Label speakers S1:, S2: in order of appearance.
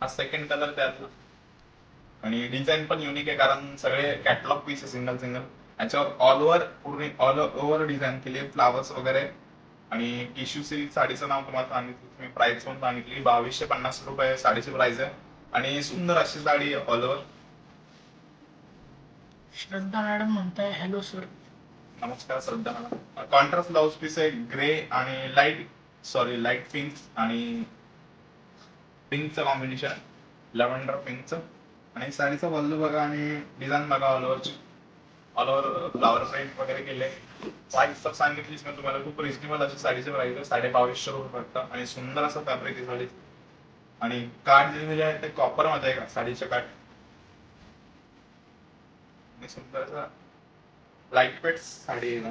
S1: हा second colour त्यातला आणि डिझाईन पण युनिक आहे कारण सगळे कॅटलॉग पीस आहे सिंगल सिंगल याच्यावर ऑल ओव्हर पूर्ण ऑल ओव्हर डिझाईन केली फ्लावर्स वगैरे. आणि टिश्यू सिल्क साडीचं नाव तुम्हाला सांगितलं. तुम्ही प्राइस पण सांगितली. बावीसशे पन्नास रुपये साडीची प्राइस आहे. आणि सुंदर अशी sari all over
S2: Shraddha madam म्हणताय हॅलो सर
S1: नमस्कार Shraddha madam. Contrast blouse piece आहे. ग्रे आणि लाइट सॉरी लाइट पिंक आणि पिंकचं कॉम्बिनेशन लव्हेंडर पिंकचं आणि साडीचा पल्लू बघा आणि डिझाईन बघा ऑल ओव्हरची ऑल ओव्हर फ्लावर प्रिंट वगैरे केले. प्राइस तर सांगितलीच मी तुम्हाला. खूप रिजनेबल अशी साडीचे प्राइस आहे. साडे बावीसशे रुपये फक्त. आणि सुंदर असं फॅब्रिक आहे साडी. आणि काठ जे दिले ते कॉपरमध्ये आहे का? साडीचे काठ सुंदर असं लाइट वेट साडी आहे ना.